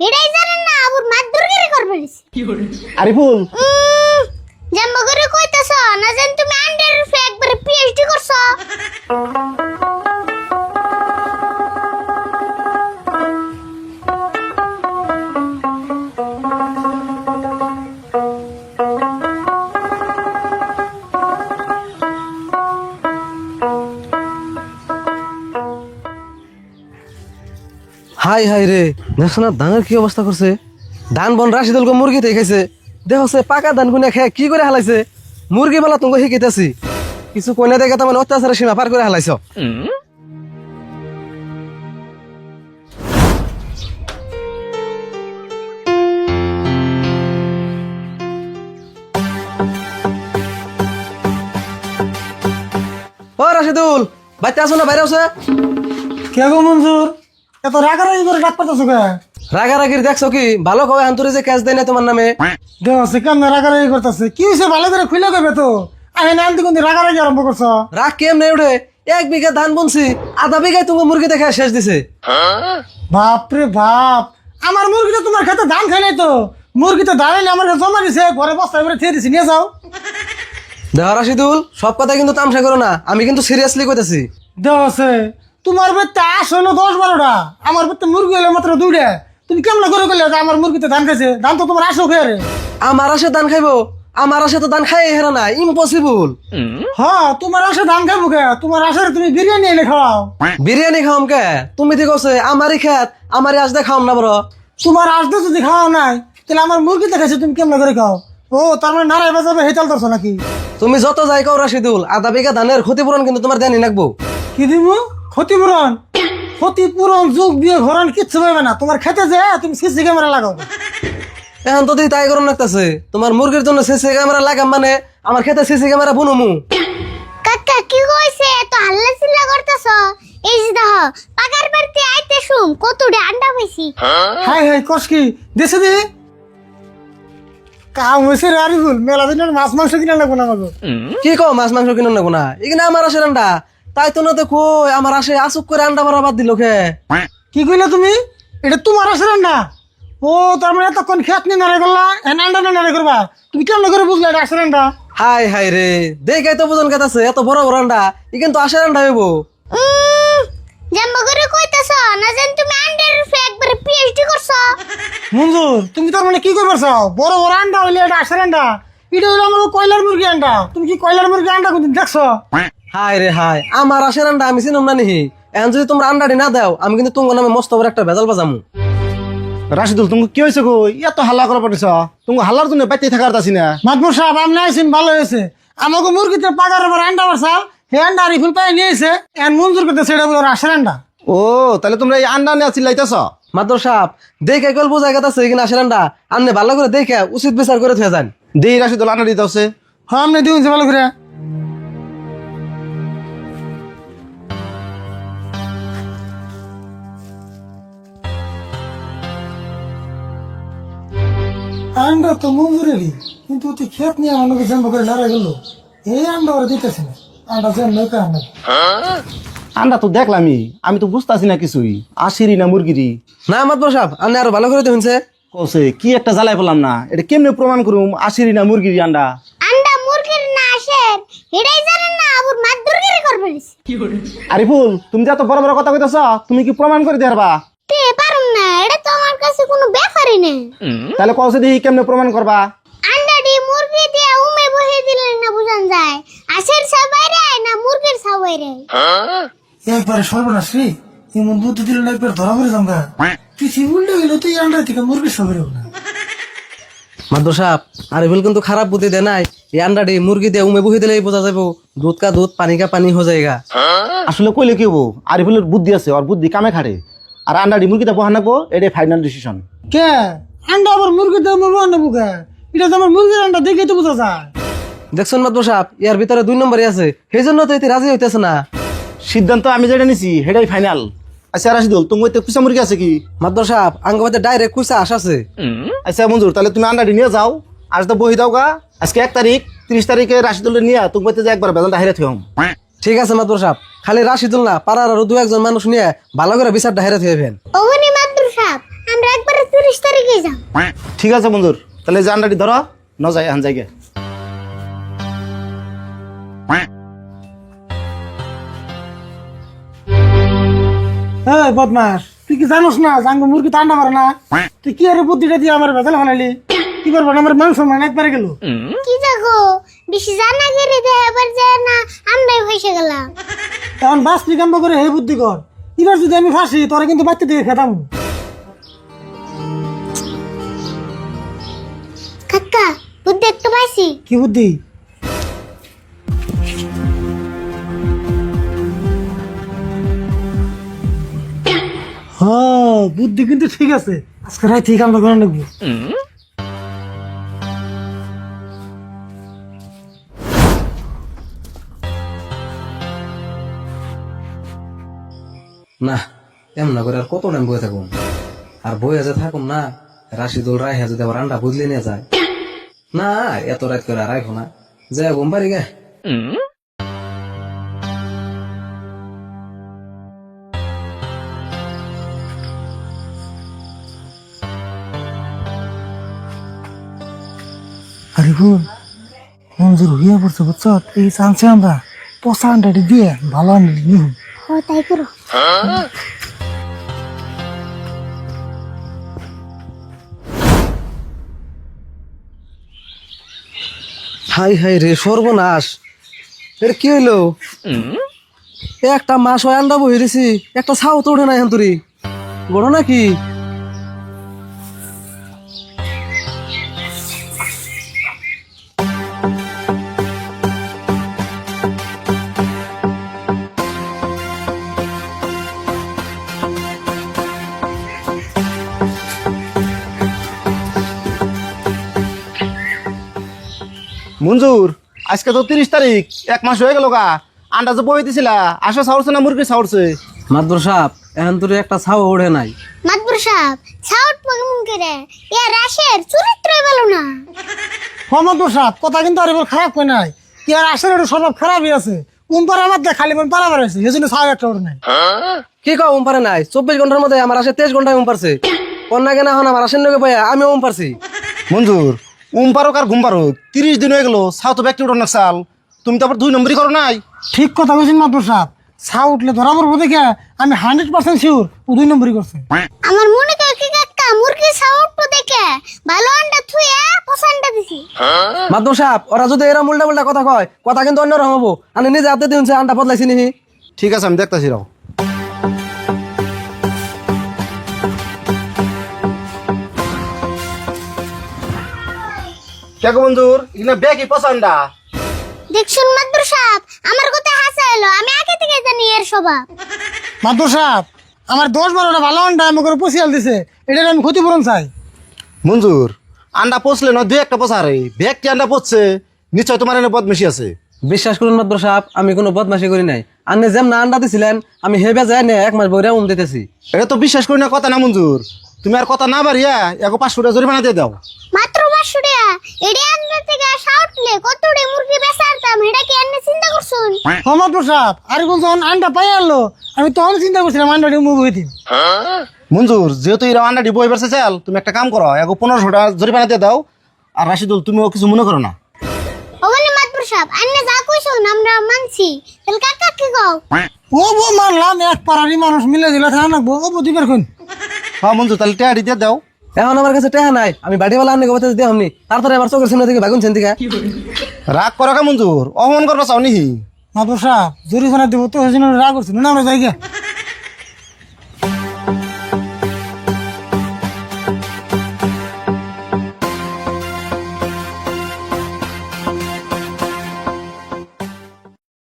এটাই জানেন না আবুর মাদুরগিরি করবে আরিফুল। জাম্মা করে কইতাছ না জান তুমি আন্ডার রুফে একবার পিএইচডি করছ? হাই হাই রে। দেখছ না ধানের কি অবস্থা করছে? ধান বন রাশিদুলকে মুরগি থেকে দেখছে পাকা ধান কোনে খেয়ে কি করে হালাইছে? মুরগি বেলা তোমাকে শিখাইতেছি। কিছু কইনা দেখে তার মানে অত্যাচারের সীমা পার করে হালাইছ। ও রাশিদুল বাচ্চা আছো না, বাইরে আছে কে গো মঞ্জুর এত রাগারাগি করে ডাক পাতাছো কে? রাগারাগির দেখছ কি? ভালো কবে আন্তরে যে ক্যাশ দেয় না তোমার নামে? দেহ সে কেমন রাগারাগি করতেছে? কি হয়েছে ভালো করে খুলে দেবে তো? আহে না আনতে কোনদিন রাগারাগি আরম্ভ করছ? রাগ কেম নেই উঠে? এক বিঘা ধান বুনছি আধা বিঘায় তুমি মুরগি দেখে শেষ দিছে। বাপরে বাপ আমার মুরগিটা তোমার খেতে ধান খাই নাই তো। মুরগি তো দাঁড়াইলে আমার কাছে জমা দিছে ঘরে বস্তা এবারে থিয়ে দিছি নিয়ে যাও। দেহ রাশিদুল সব কথা কিন্তু তামসা করো না আমি কিন্তু সিরিয়াসলি কইতাছি। দেহ আছে তোমার বেতে আস হলো দশ বারোটা আমার বেতে মুরগি হলো মাত্র দুইটা। তুমি কেমন করে যে আমার মুরগিতে ধান খাইছে? ধান তো তোমার আসো খেয়ে রে। আমার আসে ধান খাইবো? আমার আসে তো ধান খাই হেরা না ইম্পসিবল হ্যাঁ তোমার আসে ধান খাইবো কে? তোমার আসে তুমি বিরিয়ানি এনে খাও। বিরিয়ানি খাওয়াম কে? তুমি ঠিক আছে? আমারই খেত আমারই আজ খাওয়াম না বড় তোমার আসতে যদি খাওয়া নাই তাহলে আমার মুরগি দেখাচ্ছে তুমি কেমন করে খাও? ও তার মানে নারায় বাজাবে হেতাল ধরছো নাকি? তুমি যত যাই কাও রাশিদুল আধা বিঘা ধানের ক্ষতিপূরণ কিন্তু তোমার দেনি নাকবো। কি দিব ক্ষতিপূরণ? ক্ষতিপূরণ যোগ দিয়ে ঘরণ কিচ্ছু পাবে না। তোমার খেতে যে তুমি সিসি ক্যামেরা লাগাও। এখন তো দেখি তাই গরম লাগতেছে। তোমার মুরগির জন্য সিসি ক্যামেরা লাগাম মানে আমার খেতে সিসি ক্যামেরা বুনুমু। কাকা কি কইছে এত হাল্লা চিল্লা করতেছ? এই যে দেখো পাকার বাড়িতে আইতে কতটি আন্ডা পাইছি। হাই হাই কস কি? দেশে দি? কাম হয়েছে রে আরিফুল মেলা দিনের মাছ মাংস কিনে লাগবো না আমাকে কি কো মাছ মাংস কিনুন না? কোনা এখানে আমার আসে রান্ডা তাই তো না দেখো আমার আসে আসুক করে আন্ডা মারা বাদ দিল খে। কি কইলে তুমি? এটা তোমার আসে না ও তার মানে এতক্ষণ খেত নিয়ে নাড়ে করলা এন আন্ডা না নাড়ে করবা। তুমি কেমন করে বুঝলে এটা আছে রান্ডা হাই হাই রে দেখে তো বুঝন কাছে এত বড় বড় আন্ডা ই কিন্তু আসে রান্ডা হইব। করে কইতাছ না জান তুমি আন্ডার রুফে একবার পিএইচডি করছ? মঞ্জুর তুমি তার মানে কি করবার চাও? বড় বড় আন্ডা হইলে এটা আসে আন্ডা। এটা হলো আমার কয়লার মুরগি আন্ডা। তুমি কি কয়লার মুরগি আন্ডা কোনদিন দেখছ? হাই রে হাই আমার আসে রান্ডা আমি চিনুম না নিহি। এখন যদি তোমরা আন্ডাটি না দাও আমি কিন্তু তোমার নামে মস্ত বড় একটা ভেজাল বাজামু। রাশিদুল তুমি কি হয়েছে গো এত হাল্লা করা পারিস তুমি হাল্লার জন্য বাইতে থাকার তাছি না? মাতবর সাহেব আপনি আইসেন ভালো হয়েছে। আমাকে মুরগিতে পাকার এবার আন্ডা বারসাল হে আন্ডা রিফুল পাই নিয়েছে এন মঞ্জুর করতে সেটা বলে আসে আন্ডা ও তাহলে তোমরা এই আন্ডা নিয়ে চিল্লাইতেছ? মাত্র সাপ দেখে গল্প জায়গা আছে এখানে আসে রান্ডা? আপনি ভালো করে দেখে উচিত বিচার করে থুয়ে যান। দেই রাশিদুল আন্ডা দিতে হচ্ছে হ্যাঁ আপনি দিন ভালো করে। আন্ডা তো মঞ্জুরেরই কিন্তু তুই খেত নিয়ে আমাকে জন্ম করে লড়াই গেল এই আন্ডা ওরা দিতেছে না। আন্ডা জন্ম কে আন্ডা। আন্ডা তো দেখলামই আমি তো বুঝতাছি না কিছুই। আশিরি না মুরগিরি? না আপনি আরও ভালো করে দেখুনছে কসে কি একটা জ্বালাই পেলাম না? এটা কেমনে প্রমাণ করুম আশিরি না মুরগিরি আন্ডা? আন্ডা মুরগির না আসে এটাই জানেন না আবুর মাদুরগিরি করবে। আরিফুল তুমি যে এত বড় বড় কথা কইতেছ তুমি কি প্রমাণ করে দেবা তে তো আমার কাছে কোনো ব্যাপারই না তাহলে কসে দেখি কেমনে প্রমাণ করবা? আন্ডাটি মুরগি দিয়ে উমে বহে দিলেন না বুঝান যায়। আশের সবাইরে না মুরগির সবাইরে। একবারে সর্বনাশ রে। এমন বুদ্ধি দিল না একবার ধরা পড়ে জমগা পৃথিবী উল্টে গেল তুই আন্ডা থেকে মুরগি সবে না। মাদ্র সাপ আরিফুল কিন্তু খারাপ বুদ্ধি দেয় নাই। এই আন্ডাটি মুরগি দিয়ে উমে বহি দিলেই বোঝা যাব দুধ কা দুধ পানি কা পানি হয়ে যায়গা আসলে কইলে কি হব? আরিফুলের বুদ্ধি আছে ওর বুদ্ধি কামে খাড়ে আর আন্ডাটি মুরগিটা বহান রাখব এটাই ফাইনাল ডিসিশন কে? আন্ডা আবার মুরগি মরবো আন্ডা বুকে এটা তো আমার মুরগির আন্ডা দেখে তো বোঝা যায়। দেখছেন মাদ্র সাপ ইয়ার ভিতরে দুই নম্বরই আছে সেই জন্য তো এতে রাজি হইতেছে না। সিদ্ধান্ত আমি যেটা নিছি সেটাই ফাইনাল আচ্ছা রাশিদুল তুমি ওইতে কুসা মুরগি আছে কি? মাদ্র সাপ আঙ্গবাতে ডাইরেক্ট আস আছে। আচ্ছা মঞ্জুর তাহলে তুমি আন্ডাটি নিয়ে যাও আজ তো বহি দাও গা। আজকে এক তারিখ তিরিশ তারিখে রাশিদুলের নিয়ে তুমি একবার বেতনটা হেরে থম ঠিক আছে মাদ্র সাপ খালি রাশিদুল না পাড়ার আরও দু একজন মানুষ নিয়ে ভালো করে বিচারটা হেরে মাদুর সাপ আমরা একবার লই যাম ঠিক আছে মঞ্জুর তাহলে যে আন্ডাটি ধরো ন যাই এই বদমাস তুই কি জানোস না জাঙ্গ মুরগি মারে না? তুই কি আরে বুদ্ধিটা দিয়ে আমার বেজাল ফেলালি কি করব না আমার মাংস মানে একবারে গেল? কি দেখো বেশি জানা গেলে দে এবার যায় না আমরাই ফেসে গেলাম। এখন বাস বিকাম্ব করে হে বুদ্ধি কর। এবার যদি আমি ফাঁসি তোরা কিন্তু বাচ্চা দিয়ে খেতাম। কাকা বুদ্ধি একটু পাইছি? কি বুদ্ধি? হ্যাঁ বুদ্ধি কিন্তু ঠিক আছে। আজকে রাই ঠিক আমরা করে নেব না এমন না করে আর কত টাইম বয়ে থাকুন আর বয়ে যে থাকুন না রাশিদুল রায় যদি আবার আন্ডা বদলে নিয়ে যায়। না এত রাত করে আর রাখো না। যে ঘুম পারি গে। আরে বোন মঞ্জুর হইয়া পড়ছে বুঝছ? এই চান্সে আমরা। পচা আন্ডাটি দিয়ে ভালো আন্ডাটি ও তাই করো। হাই হাই রে সর্বনাশ। এর কি হইল? একটা মাস হয় আন্ডা বহি দিছি একটা ছাও তো ওঠে না এখন তুরি বড় নাকি? মঞ্জুর আজকে তো তিরিশ তারিখ এক মাস হয়ে গেল গা। আন্ডা যে বই দিছিলা আসা সাউরছে না মুরগি সাউরছে? মাদ্র সাপ এখন তুরি একটা ছাও ওঠে নাই। মাতবর সাহেব সাউট মন করে। এ রাশের চরিত্রই ভালো না। হমদ সাপ কথা কিন্তু আর এবার খারাপ কই নাই। কি আর আসলে একটু স্বভাব খারাপই আছে। কোন পারা বাদ দে খালি মন পারা বাড়াইছে এই জন্য সাহেব একটা ওর নাই। কি কও উম পারে নাই? চব্বিশ ঘণ্টার মধ্যে আমার আসে তেইশ ঘন্টায় উম পারছে কন্যা কেনা হন আমার আসেন নগে পাইয়া আমি উম পারছি মঞ্জুর উম পারো আর ঘুম পারো তিরিশ দিন হয়ে গেলো সাউ তো ব্যক্তি উঠো না চাল। তুমি তো আবার দুই নম্বরই করো নাই। ঠিক কথা বলছেন মাত্র সাপ ছা উঠলে ধরা পড়ব দেখে আমি হান্ড্রেড পার্সেন্ট শিওর ও দুই নম্বরই করছে। আমার মনে করে কি কাকা মুরগি সাউট দেখে। ভালো আন্ডা থুয়া আন্ডা দিছি। মাদ্র সাপ ওরা যদি এরম উল্টা উল্টা কথা কয় কথা কিন্তু অন্যরকম হব। আমি নিজে হাতে দিন আন্ডা বদলাইছি নিহি ঠিক আছে আমি দেখতেছি রাও। কেকো মঞ্জুর ইনা ব্যাগই পছন্দা? দেখছুন মাতবর সাহেব আমার কথা হাসা এলো। আমি আগে থেকে জানি এর স্বভাব। মাত্র সাপ আমার দশ বারোটা ভালো আন্ডা আমি করে পচিয়াল দিছে। এটার আমি ক্ষতিপূরণ চাই। মঞ্জুর আন্ডা পচলে না দুই একটা পচা রে? ব্যাগ কি আন্ডা পচছে? নিশ্চয় তোমার এনে বদমেশি আছে। বিশ্বাস করুন মাদ্র সাপ আমি কোনো বদমাশি করি নাই। আপনি যেমন আন্ডা দিছিলেন আমি হেবে যাই না এক মাস বইরা উম দিতেছি। এটা তো বিশ্বাস করি না কথা না মঞ্জুর। তুমি আর কথা না বাড়িয়া এগো পাঁচশো টাকা জরিমানা দিয়ে দাও। মাত্র পাঁচশো টাকা এডি আন্ডা থেকে সাউটলে কতটি মুরগি বেচারতাম এটা কি আপনি চিন্তা করছুন? হমদ সাপ। আর কোন যখন আন্ডা পাই আনলো আমি তখন চিন্তা করছিলাম আন্ডাটি মুভ হয়ে দিন মঞ্জুর যেহেতু এরা আন্ডাটি বই বেড়ছে চাল তুমি একটা কাম করো এগো পনেরোশো টাকা জরিমানা দিয়ে দাও আর রাশিদুল তুমিও কিছু মনে করো না। ওখানে সাহেব যা কইছুন আমরা মানছি। তাহলে কাকা কি কও? ও বো মানলাম এক পাড়ারই মানুষ মিলে দিলে নাকবো ও হ্যাঁ মঞ্জুর তাহলে দিয়ে দাও। এখন আমার কাছে টেহা নাই। আমি বাড়িওয়ালা আনলে কথা দিয়ে আমনি তারপরে আমার চোখের সামনে থেকে বাগুন থেকে রাগ করা কা মঞ্জুর অপমান করবা চাও নিহি? মাত্র সাপ জরিমানা দিব তো সেজন্য রাগ করছি না আমরা যাই গে